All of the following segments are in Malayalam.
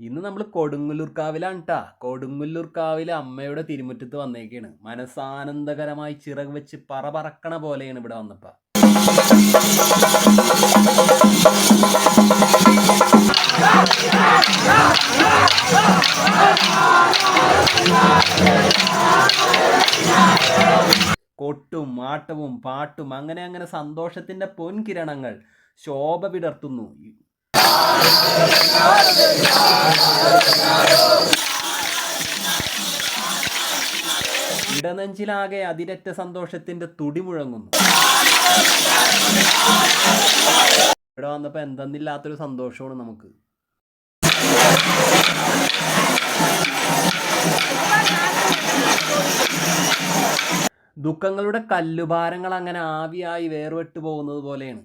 ഇന്ന് നമ്മൾ കൊടുങ്ങല്ലൂർക്കാവിലാണ് കേട്ടാ കൊടുങ്ങല്ലൂർക്കാവിലെ അമ്മയുടെ തിരുമുറ്റത്ത് വന്നേക്കാണ്. മനസ്സാനന്ദകരമായി ചിറക് വെച്ച് പറ പറക്കണ പോലെയാണ് ഇവിടെ വന്നപ്പോ. കൊട്ടും ആട്ടവും പാട്ടും അങ്ങനെ അങ്ങനെ സന്തോഷത്തിന്റെ പൊൻകിരണങ്ങൾ ശോഭ വിടർത്തുന്നു. ഇടനെഞ്ചിലാകെ അതിരറ്റ സന്തോഷത്തിന്റെ തുടി മുഴങ്ങുന്നു. ഇവിടെ വന്നപ്പോ എന്തെന്നില്ലാത്തൊരു സന്തോഷമാണ് നമുക്ക്. ദുഃഖങ്ങളുടെ കല്ലുഭാരങ്ങൾ അങ്ങനെ ആവിയായി വേർപെട്ടു പോകുന്നത് പോലെയാണ്.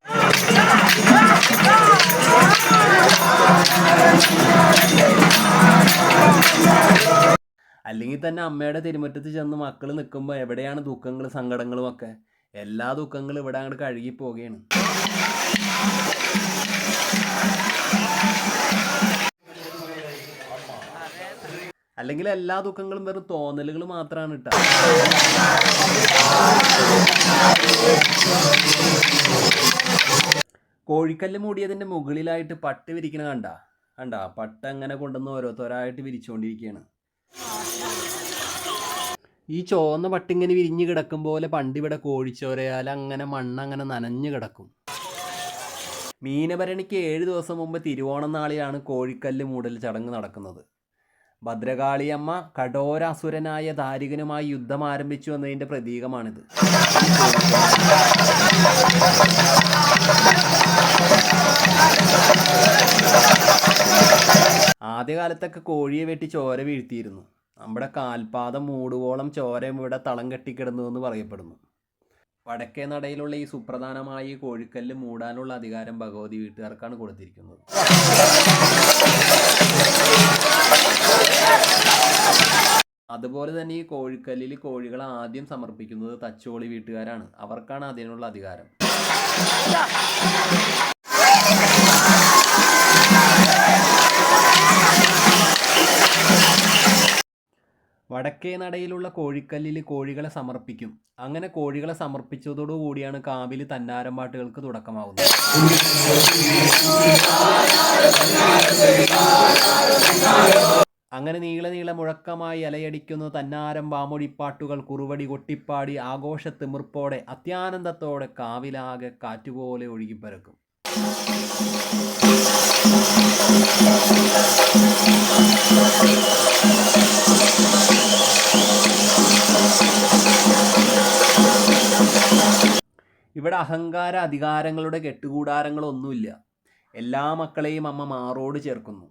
അല്ലെങ്കിൽ തന്നെ അമ്മയുടെ തിരുമുറ്റത്ത് ചെന്ന് മക്കൾ നിൽക്കുമ്പോൾ എവിടെയാണ് ദുഃഖങ്ങൾ സങ്കടങ്ങളും ഒക്കെ എല്ലാ ദുഃഖങ്ങളും ഇവിടെ അങ്ങോട്ട് കഴുകി പോവുകയാണ് അല്ലെങ്കിൽ എല്ലാ ദുഃഖങ്ങളും വെറും തോന്നലുകൾ മാത്രമാണ് കോഴിക്കല്ല് മൂടിയതിന്റെ മുകളിലായിട്ട് പട്ട് വിരിക്കണ കണ്ട? കണ്ട പട്ട് അങ്ങനെ കൊണ്ടുവന്ന് ഓരോരുത്തരായിട്ട് വിരിച്ചുകൊണ്ടിരിക്കുകയാണ് ഈ ചുവന്ന പട്ടിങ്ങനെ വിരിഞ്ഞ് കിടക്കും പോലെ പണ്ടിവിടെ കോഴിച്ചോരയാൽ അങ്ങനെ മണ്ണ് അങ്ങനെ നനഞ്ഞു കിടക്കും. മീനഭരണിക്ക് ഏഴ് ദിവസം മുമ്പ് തിരുവോണം നാളിലാണ് കോഴിക്കല്ല് മൂടൽ ചടങ്ങ് നടക്കുന്നത്. ഭദ്രകാളിയമ്മ കഠോരാസുരനായ ദാരികനുമായി യുദ്ധം ആരംഭിച്ചു എന്നതിന്റെ പ്രതീകമാണിത്. ആദ്യകാലത്തൊക്കെ കോഴിയെ വെട്ടി ചോര വീഴ്ത്തിയിരുന്നു. നമ്മുടെ കാൽപാദം മൂടുവോളം ചോരയും ഇവിടെ തളം കെട്ടിക്കിടന്നു എന്ന് പറയപ്പെടുന്നു. വടക്കേ നടയിലുള്ള ഈ സുപ്രധാനമായ ഈ കോഴിക്കല്ല് മൂടാനുള്ള അധികാരം ഭഗവതി വീട്ടുകാർക്കാണ് കൊടുത്തിരിക്കുന്നത്. അതുപോലെ തന്നെ ഈ കോഴിക്കല്ലിൽ കോഴികളെ ആദ്യം സമർപ്പിക്കുന്നത് തച്ചോളി വീട്ടുകാരാണ്. അവർക്കാണ് അതിനുള്ള അധികാരം. വടക്കേ നടയിലുള്ള കോഴിക്കല്ലിൽ കോഴികളെ സമർപ്പിക്കും. അങ്ങനെ കോഴികളെ സമർപ്പിച്ചതോടുകൂടിയാണ് കാവിൽ തന്നാരം പാട്ടുകൾക്ക് തുടക്കമാവുന്നത്. അങ്ങനെ നീള നീള മുഴക്കമായി അലയടിക്കുന്ന തന്നാരം വാമൊഴിപ്പാട്ടുകൾ കുറുവടി കൊട്ടിപ്പാടി ആഘോഷത്തിമിർപ്പോടെ അത്യാനന്ദത്തോടെ കാവിലാകെ കാറ്റുപോലെ ഒഴുകിപ്പരക്കും. ഇവിടെ അഹങ്കാര അധികാരങ്ങളുടെ കെട്ടുകൂടാരങ്ങളൊന്നുമില്ല. എല്ലാ മക്കളെയും അമ്മ മാറോട് ചേർക്കുന്നു.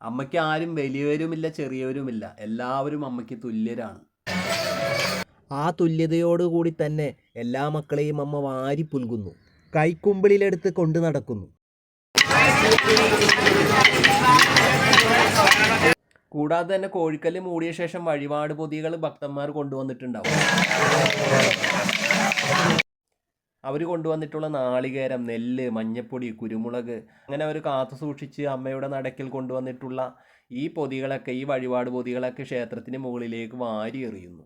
അമ്മയ്ക്ക് ആരും വലിയവരുമില്ല ചെറിയവരുമില്ല. എല്ലാവരും അമ്മയ്ക്ക് തുല്യരാണ്. ആ തുല്യതയോടുകൂടി തന്നെ എല്ലാ മക്കളെയും അമ്മ വാരി പുൽകുന്നു കൈക്കുമ്പിളിലെടുത്ത് കൊണ്ടു നടക്കുന്നു. കൂടാതെ തന്നെ കോഴിക്കല്ല് മൂടിയ ശേഷം വഴിപാട് പൊതികൾ ഭക്തന്മാർ കൊണ്ടുവന്നിട്ടുണ്ടാവും. അവർ കൊണ്ടുവന്നിട്ടുള്ള നാളികേരം നെല്ല് മഞ്ഞപ്പൊടി കുരുമുളക് അങ്ങനെ അവർ കാത്തു സൂക്ഷിച്ച് അമ്മയുടെ നടക്കിൽ കൊണ്ടുവന്നിട്ടുള്ള ഈ പൊതികളൊക്കെ ഈ വഴിപാട് പൊതികളൊക്കെ ക്ഷേത്രത്തിന് മുകളിലേക്ക് വാരി എറിയുന്നു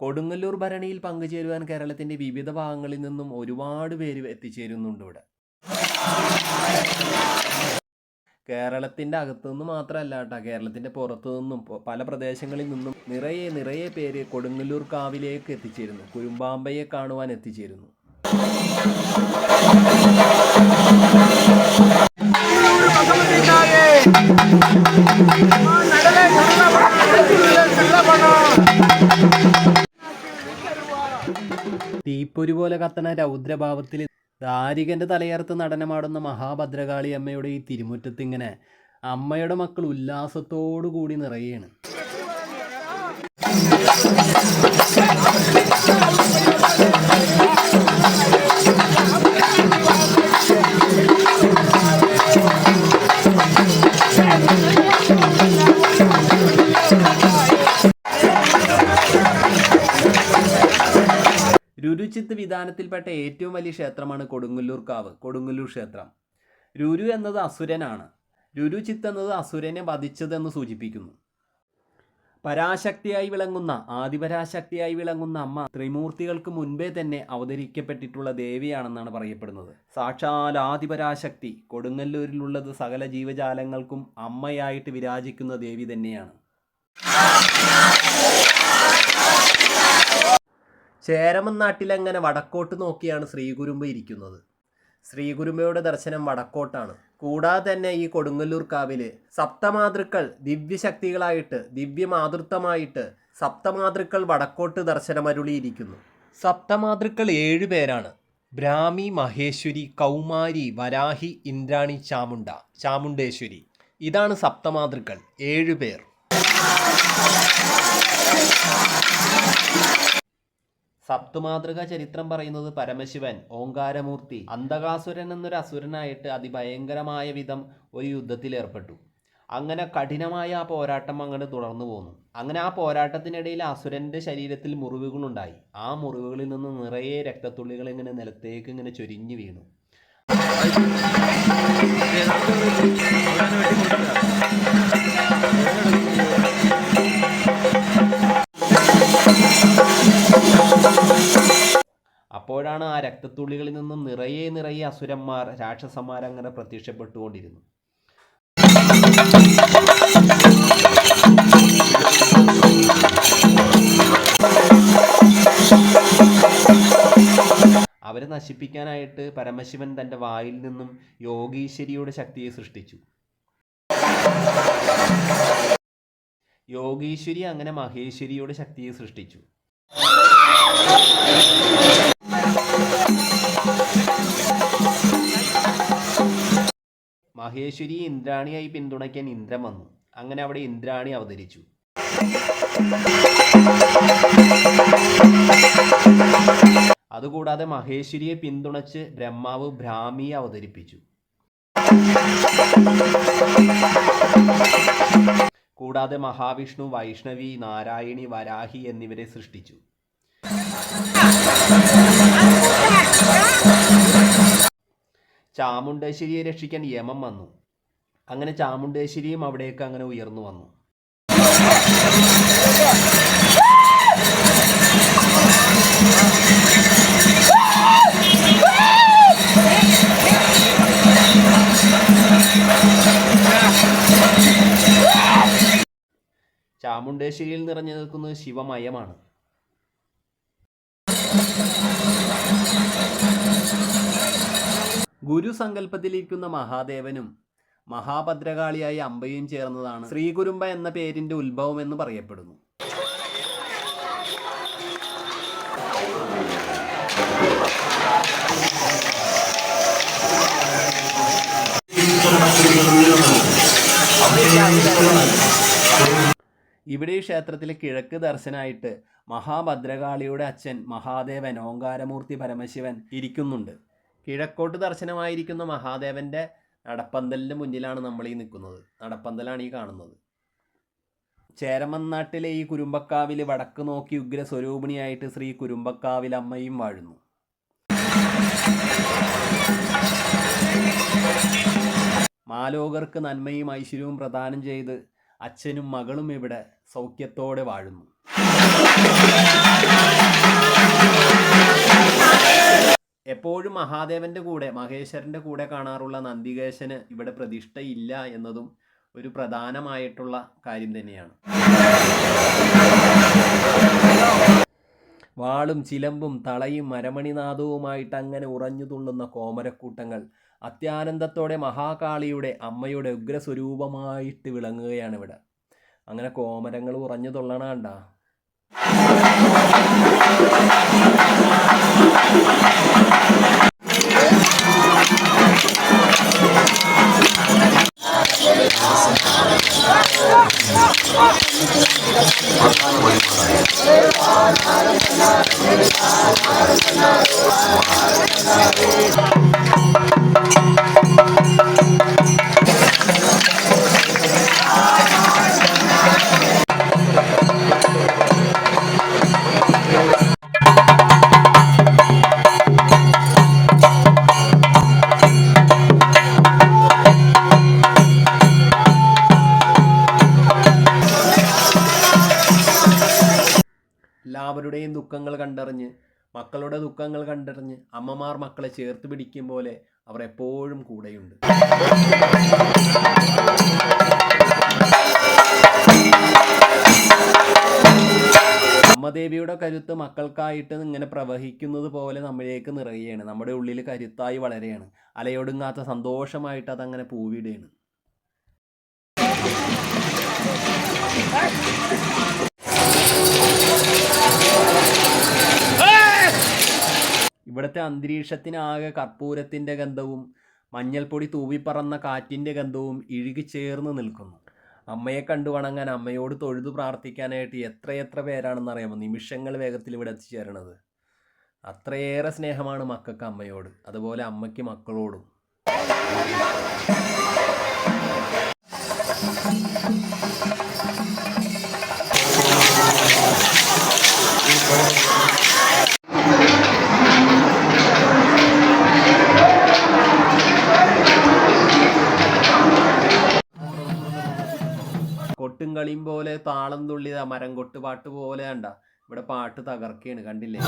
കൊടുങ്ങല്ലൂർ ഭരണിയിൽ പങ്കുചേരുവാൻ കേരളത്തിന്റെ വിവിധ ഭാഗങ്ങളിൽ നിന്നും ഒരുപാട് പേര് എത്തിച്ചേരുന്നുണ്ട് ഇവിടെ കേരളത്തിന്റെ അകത്തുനിന്ന് മാത്രമല്ല കേട്ടോ കേരളത്തിന്റെ പുറത്തു നിന്നും പല പ്രദേശങ്ങളിൽ നിന്നും നിറയെ നിറയെ പേര് കൊടുങ്ങല്ലൂർ കാവിലേക്ക് എത്തിച്ചേരുന്നു കുരുമ്പാമ്പയെ കാണുവാൻ എത്തിച്ചേരുന്നു തീപ്പൊരി പോലെ കത്തണ രൗദ്രഭാവത്തിൽ ദാരികന്റെ തലയർത്ത് നടനമാടുന്ന മഹാഭദ്രകാളി അമ്മയുടെ ഈ തിരുമുറ്റത്ത് ഇങ്ങനെ അമ്മയുടെ മക്കൾ ഉല്ലാസത്തോടു കൂടി നിറയുകയാണ് രുരുചിത്ത് വിധാനത്തിൽപ്പെട്ട ഏറ്റവും വലിയ ക്ഷേത്രമാണ് കൊടുങ്ങല്ലൂർ കാവ് കൊടുങ്ങല്ലൂർ ക്ഷേത്രം. രുരു എന്നത് അസുരനാണ്. രുരു ചിത്ത് എന്നത് അസുരനെ വധിച്ചതെന്ന് സൂചിപ്പിക്കുന്നു. പരാശക്തിയായി വിളങ്ങുന്ന ആദിപരാശക്തിയായി വിളങ്ങുന്ന അമ്മ ത്രിമൂർത്തികൾക്ക് മുൻപേ തന്നെ അവതരിക്കപ്പെട്ടിട്ടുള്ള ദേവിയാണെന്നാണ് പറയപ്പെടുന്നത്. സാക്ഷാൽ ആദിപരാശക്തി കൊടുങ്ങല്ലൂരിലുള്ളത് സകല ജീവജാലങ്ങൾക്കും അമ്മയായിട്ട് വിരാജിക്കുന്ന ദേവി തന്നെയാണ്. ചേരമനാട്ടിലങ്ങനെ വടക്കോട്ട് നോക്കിയാണ് ശ്രീകുരുമ്പ് ഇരിക്കുന്നത്? ശ്രീകുരുമ്പയുടെ ദർശനം വടക്കോട്ടാണ്. കൂടാതെ തന്നെ ഈ കൊടുങ്ങല്ലൂർ കാവിൽ സപ്തമാതൃക്കൾ ദിവ്യശക്തികളായിട്ട് ദിവ്യമാതൃത്വമായിട്ട് സപ്തമാതൃക്കൾ വടക്കോട്ട് ദർശനമരുളിയിരിക്കുന്നു. സപ്തമാതൃക്കൾ ഏഴ് പേരാണ്. ബ്രാഹ്മി മഹേശ്വരി കൗമാരി വരാഹി ഇന്ദ്രാണി ചാമുണ്ട ചാമുണ്ടേശ്വരി. ഇതാണ് സപ്തമാതൃക്കൾ. ഏഴ് പേർ. സപ്തമാതൃക ചരിത്രം പറയുന്നത് പരമശിവൻ ഓങ്കാരമൂർത്തി അന്ധകാസുരൻ എന്നൊരു അസുരനായിട്ട് അതിഭയങ്കരമായ വിധം ഒരു യുദ്ധത്തിൽ ഏർപ്പെട്ടു. അങ്ങനെ കഠിനമായ ആ പോരാട്ടം അങ്ങനെ തുടർന്നു പോന്നു. അങ്ങനെ ആ പോരാട്ടത്തിനിടയിൽ അസുരന്റെ ശരീരത്തിൽ മുറിവുകളുണ്ടായി. ആ മുറിവുകളിൽ നിന്ന് നിറയെ രക്തത്തുള്ളികൾ ഇങ്ങനെ നിലത്തേക്ക് ഇങ്ങനെ ചൊരിഞ്ഞു വീണു. അപ്പോഴാണ് ആ രക്തത്തുള്ളികളിൽ നിന്നും നിറയെ നിറയെ അസുരന്മാർ രാക്ഷസന്മാർ അങ്ങനെ പ്രത്യക്ഷപ്പെട്ടുകൊണ്ടിരുന്നു അവരെ നശിപ്പിക്കാനായിട്ട് പരമശിവൻ തന്റെ വായിൽ നിന്നും യോഗീശ്വരിയുടെ ശക്തിയെ സൃഷ്ടിച്ചു. യോഗീശ്വരി അങ്ങനെ മഹേശ്വരിയുടെ ശക്തിയെ സൃഷ്ടിച്ചു. മഹേശ്വരി ഇന്ദ്രാണിയായി പിന്തുണയ്ക്കാൻ ഇന്ദ്രൻ വന്നു. അങ്ങനെ അവിടെ ഇന്ദ്രാണി അവതരിച്ചു. അതുകൂടാതെ മഹേശ്വരിയെ പിന്തുണച്ച് ബ്രഹ്മാവ് ബ്രാഹ്മിയെ അവതരിപ്പിച്ചു. കൂടാതെ മഹാവിഷ്ണു വൈഷ്ണവി നാരായണി വരാഹി എന്നിവരെ സൃഷ്ടിച്ചു. ചാമുണ്ടേശ്വരിയെ രക്ഷിക്കാൻ യമം വന്നു. അങ്ങനെ ചാമുണ്ടേശ്വരിയും അവിടേക്ക് അങ്ങനെ ഉയർന്നു വന്നു. ചാമുണ്ടേശ്വരിയിൽ നിറഞ്ഞു നിൽക്കുന്നത് ശിവമയമാണ്. ഗുരുസങ്കല്പത്തിലിരിക്കുന്ന മഹാദേവനും മഹാഭദ്രകാളിയായ അമ്പയും ചേർന്നതാണ് ശ്രീകുരുമ്പ എന്ന പേരിന്റെ ഉത്ഭവം എന്ന് പറയപ്പെടുന്നു. ഇവിടെ ഈ ക്ഷേത്രത്തിലെ കിഴക്ക് ദർശനമായിട്ട് മഹാഭദ്രകാളിയുടെ അച്ഛൻ മഹാദേവൻ ഓങ്കാരമൂർത്തി പരമശിവൻ ഇരിക്കുന്നുണ്ട്. കിഴക്കോട്ട് ദർശനമായിരിക്കുന്ന മഹാദേവന്റെ നടപ്പന്തലിന് മുന്നിലാണ് നമ്മൾ ഈ നിൽക്കുന്നത്. നടപ്പന്തലാണ് ഈ കാണുന്നത്. ചേരമന്നാട്ടിലെ ഈ കുരുമ്പക്കാവിൽ വടക്ക് നോക്കി ഉഗ്ര സ്വരൂപിണിയായിട്ട് ശ്രീ കുരുമ്പക്കാവിൽ അമ്മയും വാഴുന്നു. മാലോകർക്ക് നന്മയും ഐശ്വര്യവും പ്രദാനം ചെയ്ത് അച്ഛനും മകളും ഇവിടെ സൗഖ്യത്തോടെ വാഴുന്നു. എപ്പോഴും മഹാദേവന്റെ കൂടെ മഹേശ്വരന്റെ കൂടെ കാണാറുള്ള നന്ദികേശന് ഇവിടെ പ്രതിഷ്ഠയില്ല എന്നതും ഒരു പ്രധാനമായിട്ടുള്ള കാര്യം തന്നെയാണ്. വാളും ചിലമ്പും തളയും മരമണിനാദവുമായിട്ട് അങ്ങനെ ഉറഞ്ഞു തുള്ളുന്ന കോമരക്കൂട്ടങ്ങൾ അത്യാനന്ദത്തോടെ മഹാകാളിയുടെ അമ്മയുടെ ഉഗ്രസ്വരൂപമായിട്ട് വിളങ്ങുകയാണ് ഇവിടെ. അങ്ങനെ കോമരങ്ങൾ ഉറഞ്ഞു തൊള്ളണാണ്ട Thank എല്ലാവരുടെയും ദുഃഖങ്ങൾ കണ്ടറിഞ്ഞ് മക്കളുടെ ദുഃഖങ്ങൾ കണ്ടറിഞ്ഞ് അമ്മമാർ മക്കളെ ചേർത്ത് പിടിക്കും പോലെ അവർ എപ്പോഴും കൂടെയുണ്ട്. അമ്മദേവിയുടെ കരുത്ത് മക്കൾക്കായിട്ട് ഇങ്ങനെ പ്രവഹിക്കുന്നത് പോലെ നമ്മളിലേക്ക് നിറയുകയാണ്. നമ്മുടെ ഉള്ളിൽ കരുത്തായി വളരെയാണ് അലയൊടുങ്ങാത്ത സന്തോഷമായിട്ട് അതങ്ങനെ പൂവിടുകയാണ്. ഇവിടുത്തെ അന്തരീക്ഷത്തിനാകെ കർപ്പൂരത്തിന്റെ ഗന്ധവും മഞ്ഞൾപ്പൊടി തൂവിപ്പറന്ന കാറ്റിന്റെ ഗന്ധവും ഇഴുകി ചേർന്ന് നിൽക്കുന്നു. അമ്മയെ കണ്ടു വണങ്ങാൻ അമ്മയോട് തൊഴുതു പ്രാർത്ഥിക്കാനായിട്ട് എത്രയെത്ര പേരാണെന്ന് അറിയാമോ? നിമിഷങ്ങൾ വേഗത്തിൽ ഇവിടെ എത്തിച്ചേരണത്. അത്രയേറെ സ്നേഹമാണ് മക്കൾക്ക് അമ്മയോട് അതുപോലെ അമ്മയ്ക്ക് മക്കളോടും. കൊട്ടും കളിയും പോലെ താളം തുള്ളിയതാ മരം കൊട്ട് പാട്ട് പോലെ കണ്ട. ഇവിടെ പാട്ട് തകർക്കുകയാണ് കണ്ടില്ലേ?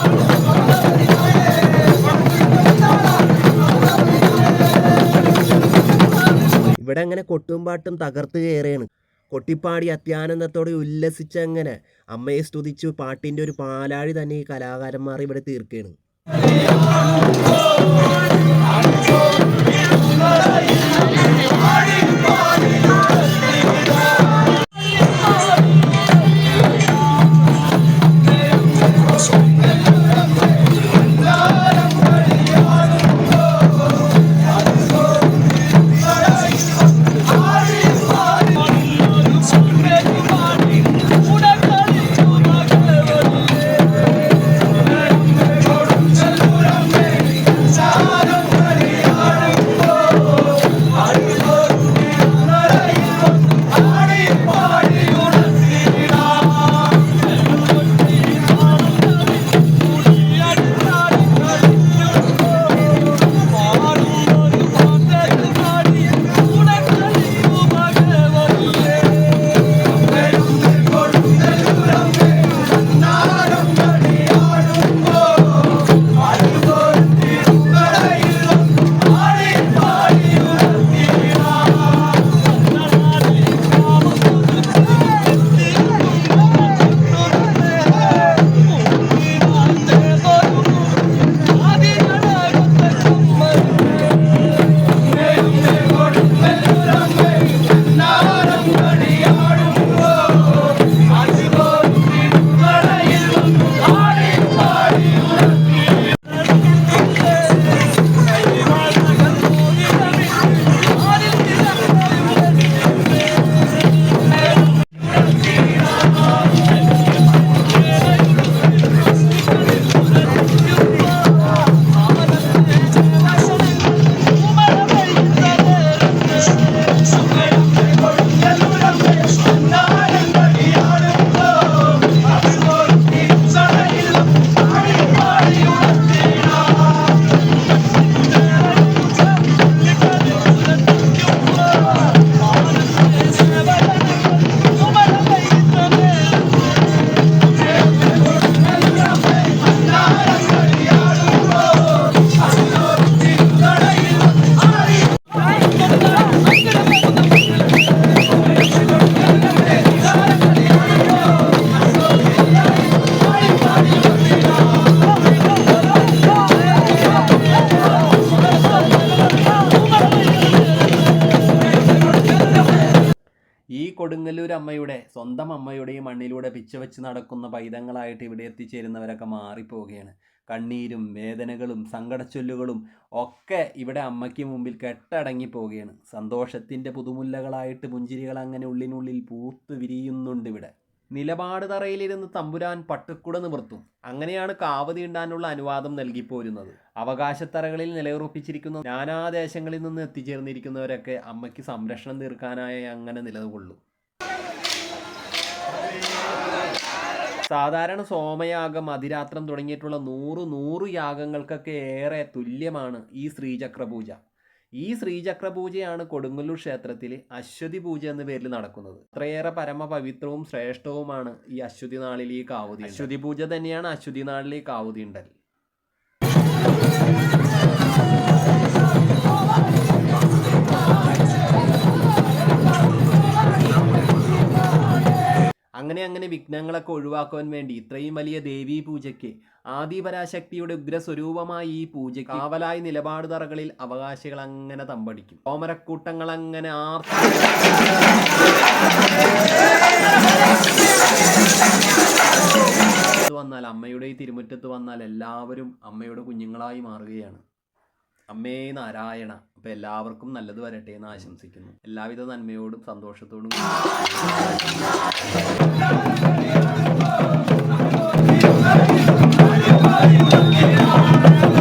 ഇവിടെ അങ്ങനെ കൊട്ടും പാട്ടും തകർത്ത് കയറുകയാണ് കൊട്ടിപ്പാടി അത്യാനന്ദത്തോടെ ഉല്ലസിച്ചങ്ങനെ അമ്മയെ സ്തുതിച്ചു പാട്ടിന്റെ ഒരു പാലാഴി തന്നെ ഈ കലാകാരന്മാർ ഇവിടെ തീർക്കുകയാണ് പിച്ച വെച്ച് നടക്കുന്ന പൈതങ്ങളായിട്ട് ഇവിടെ എത്തിച്ചേരുന്നവരൊക്കെ മാറിപ്പോവുകയാണ്. കണ്ണീരും വേദനകളും സങ്കടച്ചൊല്ലുകളും ഒക്കെ ഇവിടെ അമ്മയ്ക്ക് മുമ്പിൽ കെട്ടടങ്ങി പോവുകയാണ് സന്തോഷത്തിന്റെ പുതുമുല്ലകളായിട്ട് പുഞ്ചിരികൾ അങ്ങനെ ഉള്ളിനുള്ളിൽ പൂത്ത് വിരിയുന്നുണ്ട് ഇവിടെ. നിലപാട് തറയിലിരുന്ന് തമ്പുരാൻ പട്ടുക്കുട നിവർത്തും. അങ്ങനെയാണ് കാവ് തീണ്ടാനുള്ള അനുവാദം നൽകിപ്പോരുന്നത്. അവകാശത്തറകളിൽ നിലയുറപ്പിച്ചിരിക്കുന്ന നാനാദേശങ്ങളിൽ നിന്ന് എത്തിച്ചേർന്നിരിക്കുന്നവരൊക്കെ അമ്മയ്ക്ക് സംരക്ഷണം തീർക്കാനായി അങ്ങനെ നിലകൊള്ളും. സാധാരണ സോമയാഗം അതിരാത്രം തുടങ്ങിയിട്ടുള്ള നൂറ് നൂറ് യാഗങ്ങൾക്കൊക്കെ ഏറെ തുല്യമാണ് ഈ ശ്രീചക്രപൂജ. ഈ ശ്രീചക്രപൂജയാണ് കൊടുങ്ങല്ലൂർ ക്ഷേത്രത്തിൽ അശ്വതി പൂജ എന്ന പേരിൽ നടക്കുന്നത്. അത്രയേറെ പരമപവിത്രവും ശ്രേഷ്ഠവുമാണ് ഈ അശ്വതി നാളിൽ ഈ കാവുതി അശ്വതി പൂജ തന്നെയാണ് അശ്വതി നാളിൽ ഈ കാവുതി ഉണ്ടൽ. അങ്ങനെ അങ്ങനെ വിഘ്നങ്ങളൊക്കെ ഒഴിവാക്കുവാൻ വേണ്ടി ഇത്രയും വലിയ ദേവീ പൂജയ്ക്ക് ആദിപരാശക്തിയുടെ ഉഗ്രസ്വരൂപമായ ഈ പൂജയ്ക്ക് കാവലായി നിലപാട് തറകളിൽ അവകാശികൾ അങ്ങനെ തമ്പടിക്കും. ഓമരക്കൂട്ടങ്ങൾ അങ്ങനെ ആർ വന്നാൽ അമ്മയുടെ തിരുമുറ്റത്ത് വന്നാൽ എല്ലാവരും അമ്മയുടെ കുഞ്ഞുങ്ങളായി മാറുകയാണ്. അമ്മേ നാരായണ അപ്പൊ എല്ലാവർക്കും നല്ലത് വരട്ടെ എന്ന് ആശംസിക്കുന്നു. എല്ലാവിധ നന്മയോടും സന്തോഷത്തോടും Hare